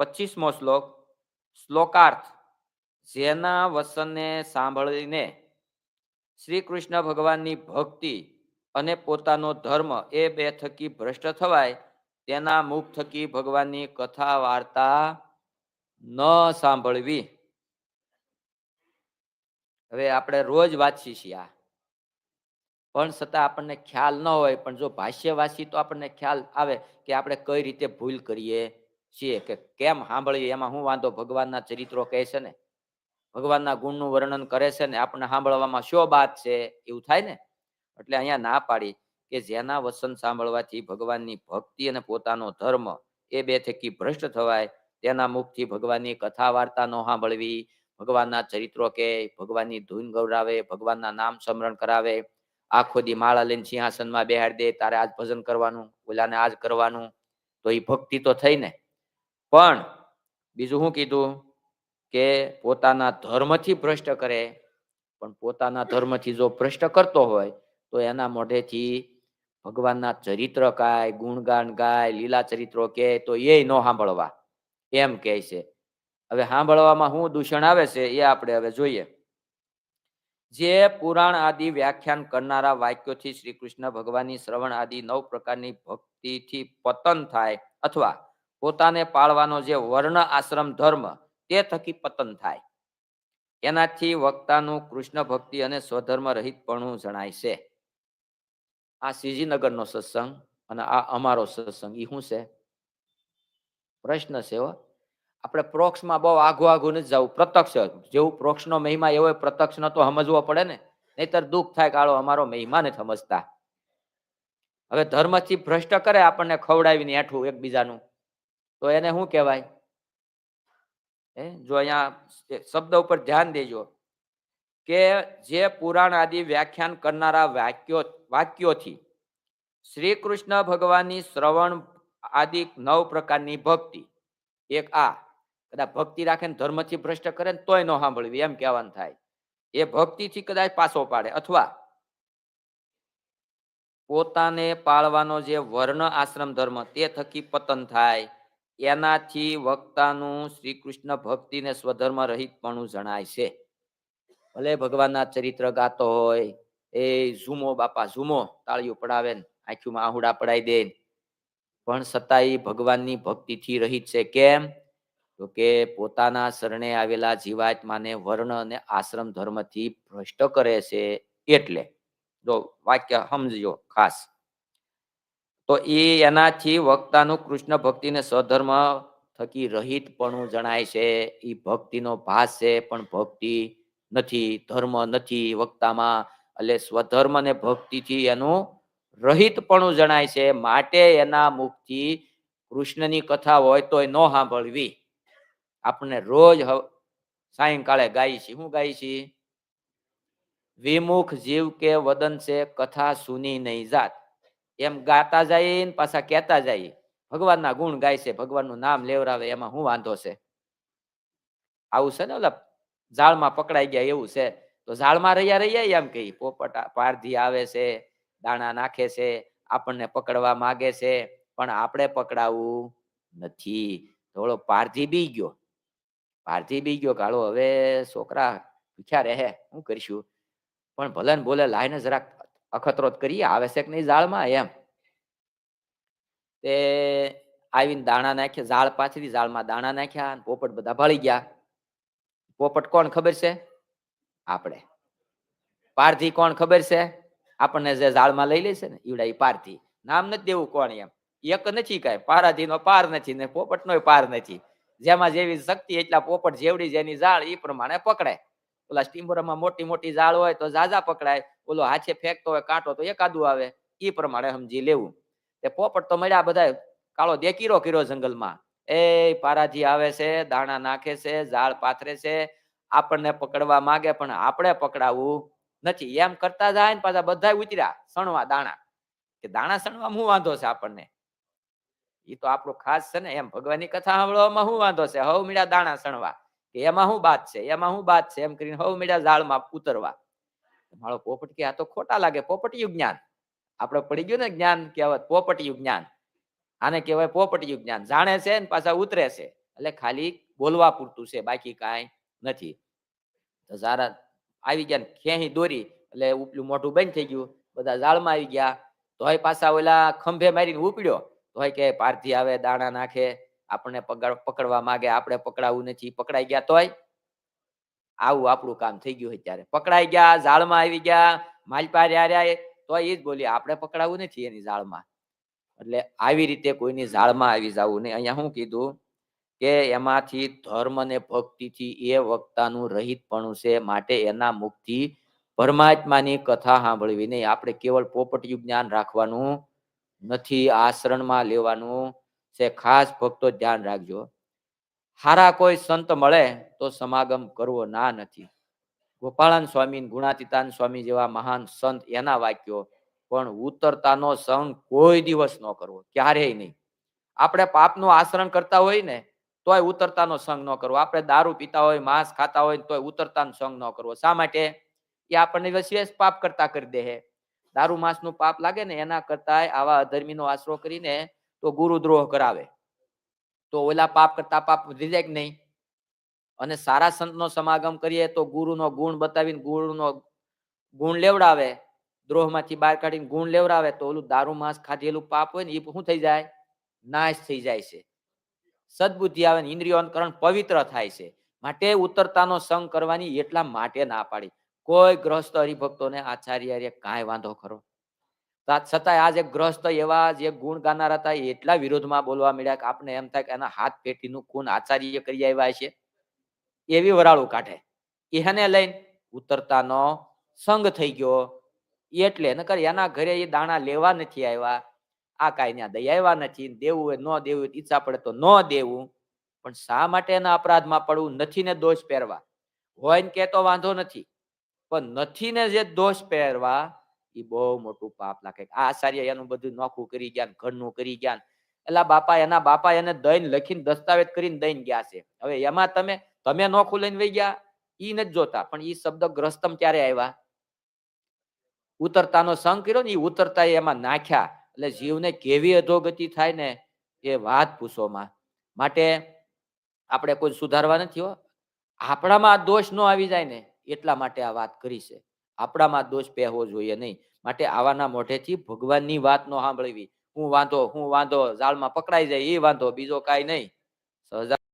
પચીસમો શ્લોક, શ્લોકાર્થ. જેના વસનને સાંભળીને શ્રી કૃષ્ણ ભગવાનની ભક્તિ અને પોતાનો ધર્મ એ બે થકી ભ્રષ્ટ થવાય, તેના મુખ થકી ભગવાનની કથા વાર્તા ન સાંભળવી. હવે આપણે રોજ વાંચી છીએ આ. પણ છતાં આપણને ખ્યાલ ન હોય, પણ જો ભાષ્ય વાંચી તો આપણને ખ્યાલ આવે કે આપણે કઈ રીતે ભૂલ કરીએ. છીએ કે કેમ સાંભળીએ? એમાં હું વાંધો? ભગવાનના ચરિત્રો કહે છે ને? ભગવાનના ગુણનું વર્ણન કરે છે ને? આપણને સાંભળવામાં શો બાત છે? એવું થાય ને? એટલે અહીંયા ના પાડી કે જેના વસન સાંભળવાથી ભગવાનની ભક્તિ અને પોતાનો ધર્મ એ બે થકી ભ્રષ્ટ થવાય. તેના મુખથી ભગવાનની કથા વાર્તા ન સાંભળવી. ભગવાનના ચરિત્રો કે ભગવાનની ધૂન ગૌરાવે, ભગવાનના નામ સ્મરણ કરાવે. આખો દી માળા લઈને સિંહાસનમાં બેહાડી દે, તારે આજ ભજન કરવાનું, ઓલાને આજ કરવાનું. તો એ ભક્તિ તો થઈ ને? પણ બીજું શું કીધું? કે પોતાના ધર્મથી ભ્રષ્ટ કરે. પણ પોતાના ધર્મથી જો ભ્રષ્ટ કરતો હોય, તો એના મોઢેથી ભગવાનના ચરિત્ર ગાય, ગુણગાન ગાય, લીલા ચરિત્રો કે તો એ ન સાંભળવા. એમ કહે છે. હવે સાંભળવામાં શું દૂષણ આવે છે એ આપણે હવે જોઈએ. જે પુરાણ આદિ વ્યાખ્યાન કરનારા વાક્યોથી શ્રી કૃષ્ણ ભગવાનની શ્રવણ આદિ નવ પ્રકારની ભક્તિથી પતન થાય અથવા પોતાને પાળવાનો જે વર્ણ આશ્રમ ધર્મ, તે થકી પતન થાય. એનાથી વક્તાનું કૃષ્ણ ભક્તિ અને સ્વધર્મ રહિતપણું જણાય છે. આ શ્રીજીનગરનો સત્સંગ અને આ અમારો સત્સંગ એ શું છે? પ્રશ્ન છે આપણે પ્રોક્ષમાં બહુ આઘું આઘું નથી જવું. પ્રત્યક્ષ જેવું પ્રોક્ષનો મહિમા એવો પ્રત્યક્ષ તો સમજવો પડે ને. નહીતર દુઃખ થાય કાળો અમારો મહિમા નથી સમજતા. હવે ધર્મથી ભ્રષ્ટ કરે આપણને ખવડાવીને એઠું એકબીજાનું. તો એને શું કહેવાય? હે, જો અહીંયા શબ્દ ઉપર ધ્યાન દેજો કે જે પુરાણ આદિ વ્યાખ્યાન કરનારા વાક્યો, વાક્યોથી શ્રી કૃષ્ણ ભગવાનની શ્રવણ આદિ નવ પ્રકારની ભક્તિ. એક આ, કદાચ ભક્તિ રાખે ને ધર્મથી ભ્રષ્ટ કરે ને તોય ન સાંભળવી, એમ કહેવાનું થાય. એ ભક્તિથી કદાચ પાછો પાડે. અથવા પોતાને પાળવાનો જે વર્ણ આશ્રમ ધર્મ, તે થકી પતન થાય. એનાથી વક્તાનું શ્રી કૃષ્ણ ભક્તિને સ્વધર્મ રહિતપણું જણાય છે. ભલે ભગવાનના ચરિત્ર ગાતો હોય, એ ઝૂમો બાપા, ઝૂમો, તાળીઓ પડાવે ને આંખીમાં આહુડા પડાઈ દે પણ સતાય ભગવાનની ભક્તિથી રહિત છે કેમ? તો કે પોતાના શરણે આવેલા જીવાત્માને વર્ણ અને આશ્રમ ધર્મથી ભ્રષ્ટ કરે છે એટલે. જો વાક્ય સમજો ખાસ. તો એ એનાથી વક્તાનું કૃષ્ણ ભક્તિને સ્વધર્મ થકી રહિતપણું જણાય છે. એ ભક્તિનો ભાસ છે, પણ ભક્તિ નથી, ધર્મ નથી વક્તામાં. એટલે સ્વધર્મ ને ભક્તિથી એનું રહિતપણું જણાય છે. માટે એના મુખથી કૃષ્ણની કથા હોય તો ન સાંભળવી. આપણે રોજ સાયંકાળે ગાઈ છે શું ગાઈ છે વિમુખ જીવ કે વદન છે, કથા સુની નહીં જાત. એમ ગાતા જાય પાછા કહેતા જાય. ભગવાનના ગુણ ગાય છે, ભગવાનનું નામ લેવરાવે, એમાં શું વાંધો છે? આવું છે ને ઓલા ઝાડમાં પકડાઈ ગયા એવું છે. તો ઝાડમાં રહ્યા રહ્યા એમ કહી, પોપટા પારધી આવે છે, દાણા નાખે છે, આપણને પકડવા માગે છે, પણ આપણે પકડાવું નથી. થોડો પારધી બી ગયો. પારધી બી ગયો કાળો હવે છોકરા ભૂખ્યા રહે, શું કરીશું? પણ ભલે ને બોલે લાઈને જરાક અખતરોત કરીએ, આવશ્યક નહીં ઝાડમાં, એમ. તે આવીને દાણા નાખ્યા, ઝાડ પાછળ ઝાડમાં દાણા નાખ્યા પોપટ બધા ભળી ગયા. પોપટ કોણ ખબર છે? આપણે. પારથી કોણ ખબર છે? આપણને જે ઝાડમાં લઈ લે છે ને, ઈવડા ઈ પારથી નામ નથી દેવું કોણ એમ. એક નથી કઈ. પારાધી નો પાર નથી ને પોપટ નો પાર નથી. જેમાં જેવી શક્તિ એટલા પોપટ જેવડી જેની ઝાડ એ પ્રમાણે પકડાય. પેલા સ્ટીમરમાં મોટી મોટી ઝાડ હોય તો ઝાઝા પકડાય. ઓલો હાથે ફેંકતો હોય, કાંટો, તો એકાદું આવે. એ પ્રમાણે સમજી લેવું. તે પોપટ તો મળ્યા બધા કાળો દેકીરો કર્યો જંગલમાં. એ પારાજી આવે છે, દાણા નાખે છે, ઝાડ પાથરે છે. આપણને પકડવા માંગે, પણ આપણે પકડાવું નથી. એમ કરતા જાય ને પાછા બધા ઉતર્યા, સણવા દાણા. કે દાણા સણવા શું વાંધો છે આપણને? એ તો આપણું ખાસ છે ને, એમ ભગવાનની કથા સાંભળવામાં શું વાંધો છે? હવ મીડા દાણા સણવા. કે એમાં શું બાત છે, એમાં શું બાત છે, એમ કરીને હવ મીડા ઝાડમાં ઉતરવા. મારો પોપટ કે આ તો ખોટા લાગે, પોપટિયું જ્ઞાન. આપણે પડી ગયું ને જ્ઞાન કહેવત, પોપટિયું જ્ઞાન. આને કહેવાય પોપટિયું જ્ઞાન. જાણે છે ને પાછા ઉતરે છે. એટલે ખાલી બોલવા પૂરતું છે, બાકી કાંઈ નથી. તો સારા આવી ગયા ખેંચી દોરી, એટલે ઉપલું મોટું બંધ થઈ ગયું. બધા જાળમાં આવી ગયા. તોય પાછા ઓલા ખંભે મારીને ઉપડ્યો. તોય કે પારથી આવે, દાણા નાખે, આપણને પકડ પકડવા માંગે, આપણે પકડાવું નથી, પકડાઈ ગયા તોય આવું આપણું કામ થઈ ગયું અત્યારે પકડાઈ ગયા, ઝાડમાં આવી ગયા માલપા રહ્યા તો એ જ બોલીએ આપણે પકડાવું નથી એની ઝાડમાં. એટલે આવી રીતે કોઈની ઝાડમાં આવી જવું નહીં. અહીંયા શું કીધું કે એમાંથી ધર્મ ને ભક્તિથી એ વક્તાનું રહિતપણું છે, માટે એના મુખથી પરમાત્માની કથા સાંભળવી નહીં. આપણે કેવળ પોપટિયું જ્ઞાન રાખવાનું નથી આશ્રણમાં લેવાનું છે. ખાસ ભક્તો ધ્યાન રાખજો. હારા કોઈ સંત મળે તો સમાગમ કરવો ના નથી. ગોપાળાન સ્વામી, ગુણાતીતાન સ્વામી જેવા મહાન સંત એના વાક્યો, પણ ઉતરતાનો સંગ કોઈ દિવસ ન કરવો, ક્યારેય નહીં. આપણે પાપનું આચરણ કરતા હોય ને, તોય ઉતરતાનો સંગ ન કરવો. આપણે દારૂ પીતા હોય, માંસ ખાતા હોય તોય ઉતરતાનો સંગ ન કરવો. શા માટે? એ આપણને વિશેષ પાપ કરતા કરી દે હે દારૂ, માંસનું પાપ લાગે ને, એના કરતા આવા અધર્મીનો આશરો કરીને તો ગુરુદ્રોહ કરાવે. તો ઓલા પાપ કરતા પાપ વધી નહીં? અને સારા સંતનો સમાગમ કરીએ તો ગુરુનો ગુણ બતાવીને ગુરુનો ગુણ લેવડાવે, દ્રોહમાંથી બહાર કાઢીને ગુણ લેવડાવે, તો ઓલું દારૂ, માંસ ખાધેલું પાપ હોય ને એ શું થઈ જાય? નાશ થઈ જાય છે. સદબુદ્ધિ આવે ને ઇન્દ્રિયોકરણ પવિત્ર થાય છે. માટે ઉતરતાનો સંગ કરવાની એટલા માટે ના પાડી. કોઈ ગ્રસ્ત હરિભક્તોને આચાર્ય કાંઈ વાંધો ખરો? છતાંય આ જે ગ્રસ્ત એવા જે ગુણ ગાનાર હતા એટલા વિરોધમાં બોલવા મળ્યા કે આપણે એમ થાય કે એના હાથ પેટીનું ખૂન આચાર્ય કરી આવ્યા છે. એવી વરાળું કાઢે. એને લઈને ઉતરતાનો સંગ થઈ ગયો. એટલે નકર એના ઘરે એ દાણા લેવા નથી આવ્યા. આ કાંઈ ત્યાં દઈ નથી. દેવું હોય ન દેવું ઈચ્છા પડે તો ન દેવું. પણ શા માટે એના અપરાધમાં પડવું? નથી ને દોષ પહેરવા. હોય ને કે તો વાંધો નથી. પણ નથી ને જે દોષ પહેરવા એ બહુ મોટું પાપ લાગે આ આચાર્ય એનું બધું નોખું કરી ગયા ઘરનું કરી ગયા એટલે બાપા એના બાપા એને દઈને લખીને દસ્તાવેજ કરીને દઈને ગયા છે. હવે એમાં તમે તમે નોખું લઈને વહી ગયા, ઈ નથી જોતા. પણ ઈ શબ્દ ગ્રસ્તમ ક્યારે આવ્યા ઉતરતાનો સંગ કર્યો ને એ ઉતરતા એમાં નાખ્યા. એટલે જીવને કેવી અધોગતિ થાય ને એ વાત પૂછોમાં માટે આપણે કોઈ સુધારવા નથી હો. આપણામાં દોષ ન આવી જાય ને એટલા માટે આ વાત કરી છે. આપણામાં દોષ પહેવો જોઈએ નહીં. માટે આવાના મોઢેથી ભગવાનની વાત નો સાંભળવી. હું વાંધો હું વાંધો જાળમાં પકડાઈ જાય, એ વાંધો, બીજો કાંઈ નહીં. સહજા